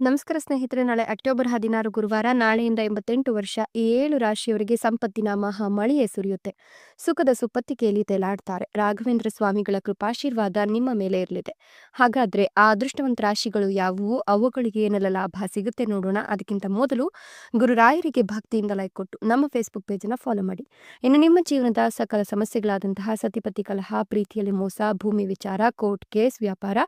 ನಮಸ್ಕಾರ ಸ್ನೇಹಿತರೆ, ನಾಳೆ ಅಕ್ಟೋಬರ್ ಹದಿನಾರು ಗುರುವಾರ ನಾಳೆಯಿಂದ ಎಂಬತ್ತೆಂಟು ವರ್ಷ ಈ ಏಳು ರಾಶಿಯವರಿಗೆ ಸಂಪತ್ತಿನ ಮಹಾ ಮಳೆಯೇ ಸುರಿಯುತ್ತೆ. ಸುಖದ ಸುಪತ್ತಿಕೆಯಲ್ಲಿ ತೇಲಾಡ್ತಾರೆ. ರಾಘವೇಂದ್ರ ಸ್ವಾಮಿಗಳ ಕೃಪಾಶೀರ್ವಾದ ನಿಮ್ಮ ಮೇಲೆ ಇರಲಿದೆ. ಹಾಗಾದ್ರೆ ಆ ಅದೃಷ್ಟವಂತ ರಾಶಿಗಳು ಯಾವುವು? ಅವುಗಳಿಗೆ ಏನೆಲ್ಲ ಲಾಭ ಸಿಗುತ್ತೆ ನೋಡೋಣ. ಅದಕ್ಕಿಂತ ಮೊದಲು ಗುರುರಾಯರಿಗೆ ಭಕ್ತಿಯಿಂದ ಲೈಕ್ ಕೊಟ್ಟು ನಮ್ಮ ಫೇಸ್ಬುಕ್ ಪೇಜನ್ನು ಫಾಲೋ ಮಾಡಿ. ಇನ್ನು ನಿಮ್ಮ ಜೀವನದ ಸಕಲ ಸಮಸ್ಯೆಗಳಾದಂತಹ ಸತಿಪತಿ ಕಲಹ, ಪ್ರೀತಿಯಲ್ಲಿ ಮೋಸ, ಭೂಮಿ ವಿಚಾರ ಕೋರ್ಟ್ ಕೇಸ್ ವ್ಯಾಪಾರ,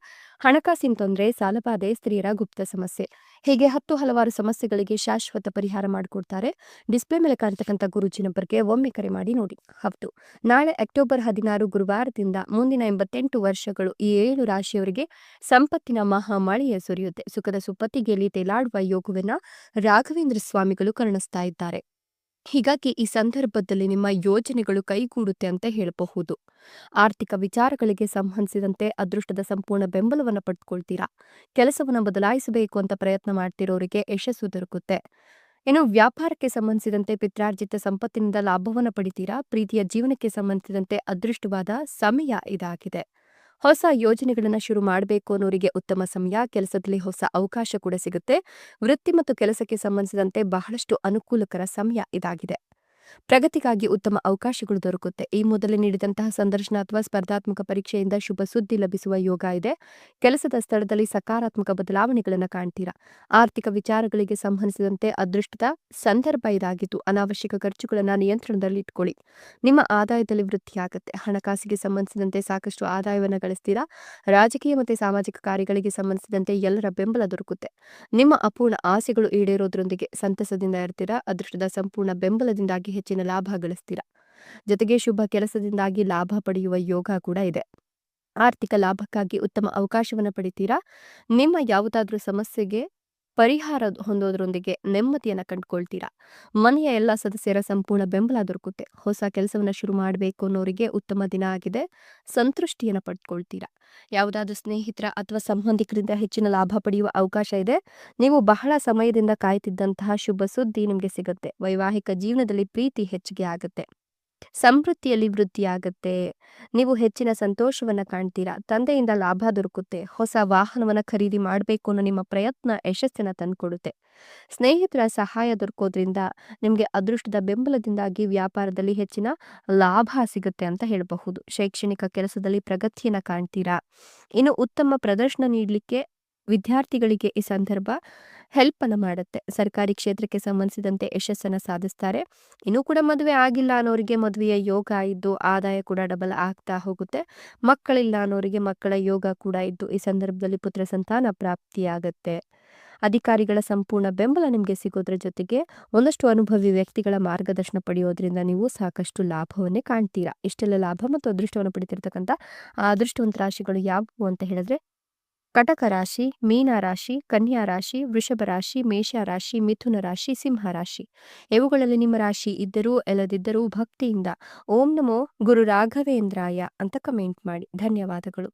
ಹಣಕಾಸಿನ ತೊಂದರೆ, ಸಾಲಬಾಧೆ, ಸ್ತ್ರೀಯರ ಗುಪ್ತ ಸಮಸ್ಯೆ ಹೀಗೆ ಹತ್ತು ಹಲವಾರು ಸಮಸ್ಯೆಗಳಿಗೆ ಶಾಶ್ವತ ಪರಿಹಾರ ಮಾಡಿಕೊಡ್ತಾರೆ. ಡಿಸ್ಪ್ಲೇ ಮೇಲೆ ಕಾಣ್ತಕ್ಕಂಥ ಗುರುಜಿ ನಂಬರ್ಗೆ ಒಮ್ಮೆ ಕರೆ ಮಾಡಿ ನೋಡಿ. ಹೌದು. ನಾಳೆ ಅಕ್ಟೋಬರ್ ಹದಿನಾರು ಗುರುವಾರದಿಂದ ಮುಂದಿನ ಎಂಬತ್ತೆಂಟು ವರ್ಷಗಳು ಈ ಏಳು ರಾಶಿಯವರಿಗೆ ಸಂಪತ್ತಿನ ಮಹಾ ಮಳೆಯ ಸುರಿಯುತ್ತೆ. ಸುಖದ ಸುಪ್ಪತ್ತಿಗೆಯಲ್ಲಿ ತೇಲಾಡುವ ಯೋಗವನ್ನ ರಾಘವೇಂದ್ರ ಸ್ವಾಮಿಗಳು ಕರುಣಿಸ್ತಾ ಇದ್ದಾರೆ. ಹೀಗಾಗಿ ಈ ಸಂದರ್ಭದಲ್ಲಿ ನಿಮ್ಮ ಯೋಜನೆಗಳು ಕೈಗೂಡುತ್ತೆ ಅಂತ ಹೇಳಬಹುದು. ಆರ್ಥಿಕ ವಿಚಾರಗಳಿಗೆ ಸಂಬಂಧಿಸಿದಂತೆ ಅದೃಷ್ಟದ ಸಂಪೂರ್ಣ ಬೆಂಬಲವನ್ನು ಪಡೆದುಕೊಳ್ತೀರಾ ಕೆಲಸವನ್ನು ಬದಲಾಯಿಸಬೇಕು ಅಂತ ಪ್ರಯತ್ನ ಮಾಡ್ತಿರೋರಿಗೆ ಯಶಸ್ಸು ದೊರಕುತ್ತೆ. ಇನ್ನು ವ್ಯಾಪಾರಕ್ಕೆ ಸಂಬಂಧಿಸಿದಂತೆ ಪಿತ್ರಾರ್ಜಿತ ಸಂಪತ್ತಿನಿಂದ ಲಾಭವನ್ನು ಪಡಿತೀರಾ? ಪ್ರೀತಿಯ ಜೀವನಕ್ಕೆ ಸಂಬಂಧಿಸಿದಂತೆ ಅದೃಷ್ಟವಾದ ಸಮಯ ಇದಾಗಿದೆ. ಹೊಸ ಯೋಜನೆಗಳನ್ನು ಶುರು ಮಾಡಬೇಕು ಅನ್ನೋರಿಗೆ ಉತ್ತಮ ಸಮಯ, ಕೆಲಸದಲ್ಲಿ ಹೊಸ ಅವಕಾಶ ಕೂಡ ಸಿಗುತ್ತೆ. ವೃತ್ತಿ ಮತ್ತು ಕೆಲಸಕ್ಕೆ ಸಂಬಂಧಿಸಿದಂತೆ ಬಹಳಷ್ಟು ಅನುಕೂಲಕರ ಸಮಯ ಇದಾಗಿದೆ. ಪ್ರಗತಿಗಾಗಿ ಉತ್ತಮ ಅವಕಾಶಗಳು ದೊರಕುತ್ತೆ. ಈ ಮೊದಲೇ ನೀಡಿದಂತಹ ಸಂದರ್ಶನ ಅಥವಾ ಸ್ಪರ್ಧಾತ್ಮಕ ಪರೀಕ್ಷೆಯಿಂದ ಶುಭ ಸುದ್ದಿ ಲಭಿಸುವ ಯೋಗ ಇದೆ. ಕೆಲಸದ ಸ್ಥಳದಲ್ಲಿ ಸಕಾರಾತ್ಮಕ ಬದಲಾವಣೆಗಳನ್ನು ಕಾಣ್ತೀರಾ? ಆರ್ಥಿಕ ವಿಚಾರಗಳಿಗೆ ಸಂಬಂಧಿಸಿದಂತೆ ಅದೃಷ್ಟದ ಸಂದರ್ಭ ಇದಾಗಿದ್ದು, ಅನಾವಶ್ಯಕ ಖರ್ಚುಗಳನ್ನು ನಿಯಂತ್ರಣದಲ್ಲಿ ಇಟ್ಕೊಳ್ಳಿ. ನಿಮ್ಮ ಆದಾಯದಲ್ಲಿ ವೃದ್ಧಿಯಾಗುತ್ತೆ ಹಣಕಾಸಿಗೆ ಸಂಬಂಧಿಸಿದಂತೆ ಸಾಕಷ್ಟು ಆದಾಯವನ್ನು ಗಳಿಸ್ತೀರಾ? ರಾಜಕೀಯ ಮತ್ತು ಸಾಮಾಜಿಕ ಕಾರ್ಯಗಳಿಗೆ ಸಂಬಂಧಿಸಿದಂತೆ ಎಲ್ಲರ ಬೆಂಬಲ ದೊರಕುತ್ತೆ. ನಿಮ್ಮ ಅಪೂರ್ಣ ಆಸೆಗಳು ಈಡೇರೋದ್ರೊಂದಿಗೆ ಸಂತಸದಿಂದ ಇರ್ತೀರಾ? ಅದೃಷ್ಟದ ಸಂಪೂರ್ಣ ಬೆಂಬಲದಿಂದಾಗಿ ಹೆಚ್ಚಿನ ಲಾಭ ಗಳಿಸ್ತೀರಾ. ಜೊತೆಗೆ ಶುಭ ಕೆಲಸದಿಂದಾಗಿ ಲಾಭ ಪಡೆಯುವ ಯೋಗ ಕೂಡ ಇದೆ. ಆರ್ಥಿಕ ಲಾಭಕ್ಕಾಗಿ ಉತ್ತಮ ಅವಕಾಶವನ್ನು ಪಡಿತೀರಾ? ನಿಮ್ಮ ಯಾವುದಾದ್ರೂ ಸಮಸ್ಯೆಗೆ ಪರಿಹಾರ ಹೊಂದೋದ್ರೊಂದಿಗೆ ನೆಮ್ಮದಿಯನ್ನು ಕಂಡುಕೊಳ್ತೀರಾ? ಮನೆಯ ಎಲ್ಲ ಸದಸ್ಯರ ಸಂಪೂರ್ಣ ಬೆಂಬಲ ದೊರಕುತ್ತೆ. ಹೊಸ ಕೆಲಸವನ್ನು ಶುರು ಮಾಡಬೇಕು ಅನ್ನೋರಿಗೆ ಉತ್ತಮ ದಿನ ಆಗಿದೆ. ಸಂತೃಷ್ಟಿಯನ್ನು ಪಡ್ಕೊಳ್ತೀರಾ? ಯಾವುದಾದ್ರೂ ಸ್ನೇಹಿತರ ಅಥವಾ ಸಂಬಂಧಿಕರಿಂದ ಹೆಚ್ಚಿನ ಲಾಭ ಪಡೆಯುವ ಅವಕಾಶ ಇದೆ. ನೀವು ಬಹಳ ಸಮಯದಿಂದ ಕಾಯ್ತಿದ್ದಂತಹ ಶುಭ ಸುದ್ದಿ ನಿಮಗೆ ಸಿಗುತ್ತೆ. ವೈವಾಹಿಕ ಜೀವನದಲ್ಲಿ ಪ್ರೀತಿ ಹೆಚ್ಚಿಗೆ ಆಗುತ್ತೆ. ಸಮೃದ್ಧಿಯಲ್ಲಿ ವೃದ್ಧಿಯಾಗುತ್ತೆ ನೀವು ಹೆಚ್ಚಿನ ಸಂತೋಷವನ್ನ ಕಾಣ್ತೀರಾ, ತಂದೆಯಿಂದ ಲಾಭ ದೊರಕುತ್ತೆ, ಹೊಸ ವಾಹನವನ್ನ ಖರೀದಿ ಮಾಡಬೇಕು ಅನ್ನೋ ನಿಮ್ಮ ಪ್ರಯತ್ನ ಯಶಸ್ಸಿನ ತಂದುಕೊಡುತ್ತೆ. ಸ್ನೇಹಿತರ ಸಹಾಯ ದೊರಕೋದ್ರಿಂದ ನಿಮಗೆ ಅದೃಷ್ಟದ ಬೆಂಬಲದಿಂದಾಗಿ ವ್ಯಾಪಾರದಲ್ಲಿ ಹೆಚ್ಚಿನ ಲಾಭ ಸಿಗುತ್ತೆ ಅಂತ ಹೇಳಬಹುದು. ಶೈಕ್ಷಣಿಕ ಕೆಲಸದಲ್ಲಿ ಪ್ರಗತಿಯನ್ನ ಕಾಣ್ತೀರಾ, ಇನ್ನು ಉತ್ತಮ ಪ್ರದರ್ಶನ ನೀಡಲಿಕ್ಕೆ ವಿದ್ಯಾರ್ಥಿಗಳಿಗೆ ಈ ಸಂದರ್ಭ ಹೆಲ್ಪ್ ಅನ್ನು ಮಾಡುತ್ತೆ. ಸರ್ಕಾರಿ ಕ್ಷೇತ್ರಕ್ಕೆ ಸಂಬಂಧಿಸಿದಂತೆ ಯಶಸ್ಸನ್ನು ಸಾಧಿಸ್ತಾರೆ. ಇನ್ನೂ ಕೂಡ ಮದುವೆ ಆಗಿಲ್ಲ ಅನ್ನೋರಿಗೆ ಮದುವೆಯ ಯೋಗ ಇದ್ದು ಆದಾಯ ಕೂಡ ಡಬಲ್ ಆಗ್ತಾ ಹೋಗುತ್ತೆ. ಮಕ್ಕಳಿಲ್ಲ ಅನ್ನೋರಿಗೆ ಮಕ್ಕಳ ಯೋಗ ಕೂಡ ಇದ್ದು ಈ ಸಂದರ್ಭದಲ್ಲಿ ಪುತ್ರ ಸಂತಾನ ಪ್ರಾಪ್ತಿಯಾಗುತ್ತೆ. ಅಧಿಕಾರಿಗಳ ಸಂಪೂರ್ಣ ಬೆಂಬಲ ನಿಮಗೆ ಸಿಗೋದ್ರ ಜೊತೆಗೆ ಒಂದಷ್ಟು ಅನುಭವಿ ವ್ಯಕ್ತಿಗಳ ಮಾರ್ಗದರ್ಶನ ಪಡೆಯೋದ್ರಿಂದ ನೀವು ಸಾಕಷ್ಟು ಲಾಭವನ್ನೇ ಕಾಣ್ತೀರಾ. ಇಷ್ಟೆಲ್ಲ ಲಾಭ ಮತ್ತು ಅದೃಷ್ಟವನ್ನು ಪಡಿತಿರ್ತಕ್ಕಂಥ ಆ ಅದೃಷ್ಟವಂತ ರಾಶಿಗಳು ಯಾವುವು ಅಂತ ಹೇಳಿದ್ರೆ ಕಟಕ ರಾಶಿ, ಮೀನ ರಾಶಿ, ಕನ್ಯಾ ರಾಶಿ, ವೃಷಭ ರಾಶಿ, ಮೇಷ ರಾಶಿ, ಮಿಥುನ ರಾಶಿ, ಸಿಂಹ ರಾಶಿ. ಇವುಗಳಲ್ಲಿ ನಿಮ್ಮ ರಾಶಿ ಇದ್ದರೂ ಎಲ್ಲದಿದ್ದರೂ ಭಕ್ತಿಯಿಂದ ಓಂ ನಮೋ ಗುರು ರಾಘವೇಂದ್ರಾಯ ಅಂತ ಕಮೆಂಟ್ ಮಾಡಿ. ಧನ್ಯವಾದಗಳು.